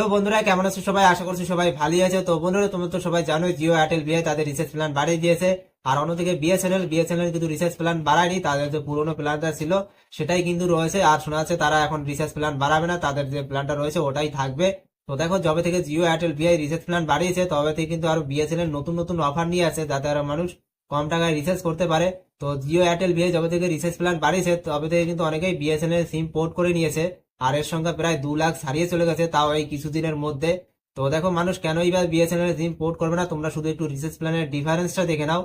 তো বন্ধুরা, কেমন আছো সবাই? আশা করছি সবাই ভালোই আছে। তো বন্ধুরা, তোমরা তো সবাই জানো জিও এয়ারটেল বিয়ে তাদের রিচার্জ প্ল্যান বাড়িয়ে দিয়েছে। আর অন্যদিকে বিএসএনএল বিএসএনএল কিন্তু রিচার্জ প্ল্যান বাড়ায়নি, তাদের যে পুরোনো প্ল্যানটা ছিল, সেটাই কিন্তু রয়েছে। আর শোনা যাচ্ছে তারা এখন রিচার্জ প্ল্যান বাড়াবে না, তাদের যে প্ল্যানটা রয়েছে ওটাই থাকবে। তো দেখো, যবে থেকে জিও এয়ারটেল বিআই রিচার্জ প্ল্যান বাড়িয়েছে, তবে থেকে কিন্তু আরও বিএসএনএল নতুন নতুন অফার নিয়ে আছে যাতে আরও মানুষ কম টাকায় রিচার্জ করতে পারে। তো জিও এয়ারটেল বিআই যবে থেকে রিচার্জ প্ল্যান বাড়িয়েছে, তবে থেকে কিন্তু অনেকেই বিএসএনএল সিম পোর্ট করে নিয়েছে। আর এর সংখ্যা প্রায় দু লাখ ছাড়িয়ে চলে গেছে, তাও এই কিছুদিনের মধ্যে। তো দেখো, মানুষ কেনই বা বিএসএনএল সিম পোর্ট করবে না? তোমরা শুধু একটু রিচার্জ প্ল্যানের ডিফারেন্সটা দেখে নাও।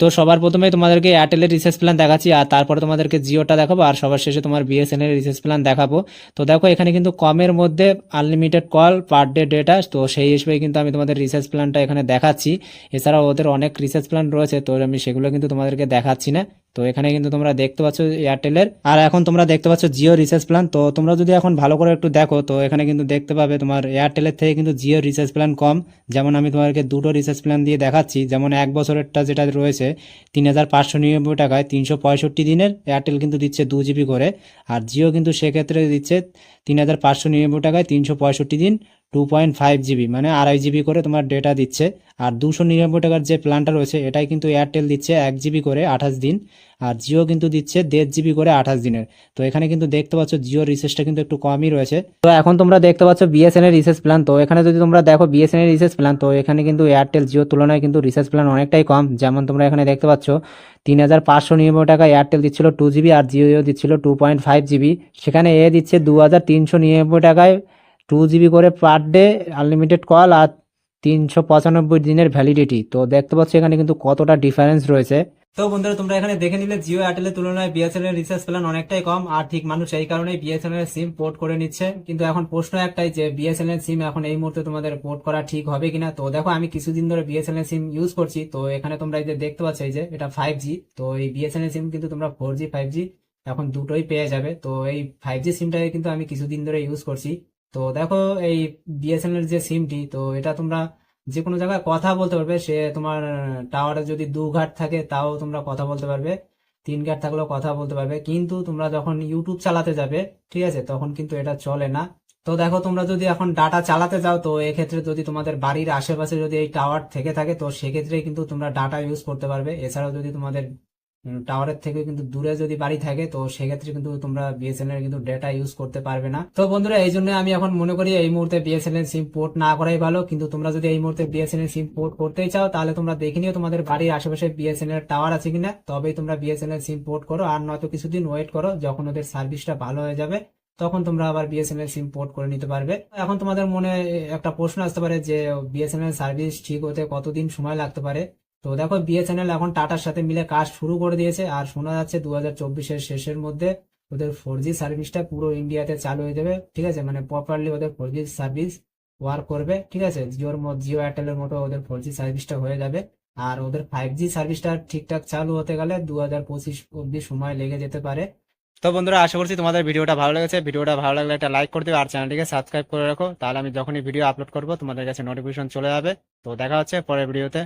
তো সবার প্রথমে তোমাদেরকে এয়ারটেলের রিচার্জ প্ল্যান দেখাচ্ছি, আর তারপরে তোমাদেরকে জিওটা দেখাবো, আর সবার শেষে তোমার বিএসএনএল রিচার্জ প্ল্যান দেখাবো। তো দেখো, এখানে কিন্তু কমের মধ্যে unlimited call per day data তো সেই হিসেবে কিন্তু আমি তোমাদের রিচার্জ প্ল্যানটা এখানে দেখাচ্ছি। এছাড়াও ওদের অনেক রিচার্জ প্ল্যান রয়েছে, তো আমি সেগুলো কিন্তু তোমাদেরকে দেখাচ্ছি না। তো এখানে কিন্তু তোমরা দেখতে পাচ্ছ এয়ারটেলের আর এখন তোমরা দেখতে পাচ্ছ জিও রিচার্জ প্ল্যান তো তোমরা যদি এখন ভালো করে একটু দেখো, তো এখানে কিন্তু দেখতে পাবে তোমার এয়ারটেলের থেকে কিন্তু জিও রিচার্জ প্ল্যান কম। যেমন আমি তোমাদেরকে দুটো রিচার্জ প্ল্যান দিয়ে দেখাচ্ছি। যেমন এক বছরেরটা যেটা রয়েছে, তিন হাজার পাঁচশো নিরানব্বই টাকায় তিনশো পঁয়ষট্টি দিনের এয়ারটেল কিন্তু দিচ্ছে দু জিবি করে। আর জিও কিন্তু সেক্ষেত্রে দিচ্ছে তিন হাজার পাঁচশো নিরানব্বই টাকায় তিনশো পঁয়ষট্টি দিন। টু পয়েন্ট ফাইভ জিবি মানে আড়াই জিবি করে তোমার ডেটা দিচ্ছে। আর দুশো নিরানব্বই টাকার যে প্ল্যানটা রয়েছে, এটাই কিন্তু এয়ারটেল দিচ্ছে এক জিবি করে আঠাশ দিন, আর জিও কিন্তু দিচ্ছে দেড় জিবি করে আঠাশ দিনের। তো এখানে কিন্তু দেখতে পাচ্ছ জিও রিচার্জটা কিন্তু একটু কমই রয়েছে। তো এখন তোমরা দেখতে পাচ্ছ বিএসএনএল রিচার্জ প্ল্যান তো এখানে যদি তোমরা দেখো বিএসএনএল রিচার্জ প্ল্যান তো এখানে কিন্তু এয়ারটেল জিও তুলনায় কিন্তু রিচার্জ প্ল্যান অনেকটাই কম। যেমন তোমরা এখানে দেখতে পাচ্ছ, তিন হাজার পাঁচশো নিরানব্বই টাকা এয়ারটেল দিচ্ছিল টু জিবি আর জিও দিচ্ছিল টু পয়েন্ট ফাইভ জিবি সেখানে এ দিচ্ছে দু হাজার তিনশো নিরানব্বই টাকায় টু জিবি করে পার ডে আনলিমিটেড কল আর তিনশো পঁচানব্বই দিনের ভ্যালিডিটি তো দেখতে পাচ্ছ এখানে কিন্তু কতটা ডিফারেন্স রয়েছে। তো বন্ধুরা, তোমরা এখানে দেখে নিলে জিও এয়ারটেলের তুলনায় বিএসএনএল রিচার্জ প্ল্যান অনেকটাই কম, আর ঠিক মানুষ এই কারণেই বিএসএনএল সিম পোর্ট করে নিচ্ছে। কিন্তু এখন প্রশ্ন একটাই যে বিএসএনএল সিম এখন এই মুহূর্তে তোমাদের পোর্ট করা ঠিক হবে কিনা? তো দেখো, আমি কিছুদিন ধরে বিএসএনএল সিম ইউজ করছি। তো এখানে তোমরা এই যে দেখতে পাচ্ছ এই যে এটা ফাইভ জি তো এই বিএসএনএল সিম কিন্তু তোমরা ফোর জি ফাইভ জি এখন দুটোই পেয়ে যাবে। তো এই ফাইভ জি সিমটাকে কিন্তু আমি কিছুদিন ধরে ইউজ করছি। তো দেখো এই বিএসএনএল যে সিমটি তো এটা তোমরা যে কোনো জায়গায় কথা বলতে পারবে। সে তোমার টাওয়ারে যদি দু ঘাট থাকে, তাও তোমরা কথা বলতে পারবে। তিন ঘাট থাকলেও কথা বলতে পারবে। কিন্তু তোমরা যখন ইউটিউব চালাতে যাবে, ঠিক আছে, তখন কিন্তু এটা চলে না। তো দেখো, তোমরা যদি এখন ডাটা চালাতে যাও, তো এক্ষেত্রে যদি তোমাদের বাড়ির আশেপাশে যদি এই টাওয়ার থেকে থাকে, তো সেক্ষেত্রে কিন্তু তোমরা ডাটা ইউজ করতে পারবে। এছাড়াও যদি তোমাদের টাওয়ারের থেকে কিন্তু দূরে যদি বাড়ি থাকে, তো সেক্ষেত্রে কিন্তু তোমরা বিএসএনএল কিন্তু ডেটা ইউজ করতে পারবে না। তো বন্ধুরা, এই জন্য আমি এখন মনে করি এই মুহূর্তে বিএসএনএল সিম পোর্ট না করাই ভালো। কিন্তু তোমরা যদি এই মুহূর্তে বিএসএনএল সিম পোর্ট করতেই চাও, তাহলে তোমরা দেখে নিও তোমাদের বাড়ির আশেপাশে বিএসএনএল টাওয়ার আছে কিনা। তবেই তোমরা বিএসএনএল সিম পোর্ট করো, আর নয়তো কিছুদিন ওয়েট করো, যখন ওদের সার্ভিসটা ভালো হয়ে যাবে, তখন তোমরা আবার বিএসএনএল সিম পোর্ট করে নিতে পারবে। এখন তোমাদের মনে একটা প্রশ্ন আসতে পারে যে বিএসএনএল সার্ভিস ঠিক হতে কতদিন সময় লাগতে পারে? তো দেখো বিএসএনএল এখন টাটার সাথে মিলে কাজ শুরু করে দিয়েছে। আর শোনা যাচ্ছে দু হাজার চব্বিশের শেষের মধ্যে ওদের ফোর জি সার্ভিসটা পুরো ইন্ডিয়াতে চালু হয়ে যাবে। ঠিক আছে? মানে প্রপারলি ওদের ফোর জি সার্ভিস ওয়ার্ক করবে। ঠিক আছে? জিওর জিও এয়ারটেলের মতো ওদের ফোর জি সার্ভিসটা হয়ে যাবে। আর ওদের ফাইভ জি সার্ভিসটা ঠিকঠাক চালু হতে গেলে দু হাজার পঁচিশ অব্দি সময় লেগে যেতে পারে। তো বন্ধুরা, আশা করছি তোমাদের ভিডিওটা ভালো লেগেছে। ভিডিওটা ভালো লাগলে একটা লাইক করে দিও আর চ্যানেলটিকে সাবস্ক্রাইব করে রাখো। তাহলে আমি যখনই ভিডিও আপলোড করব, তোমাদের কাছে নোটিফিকেশন চলে যাবে। তো দেখা হচ্ছে পরের ভিডিওতে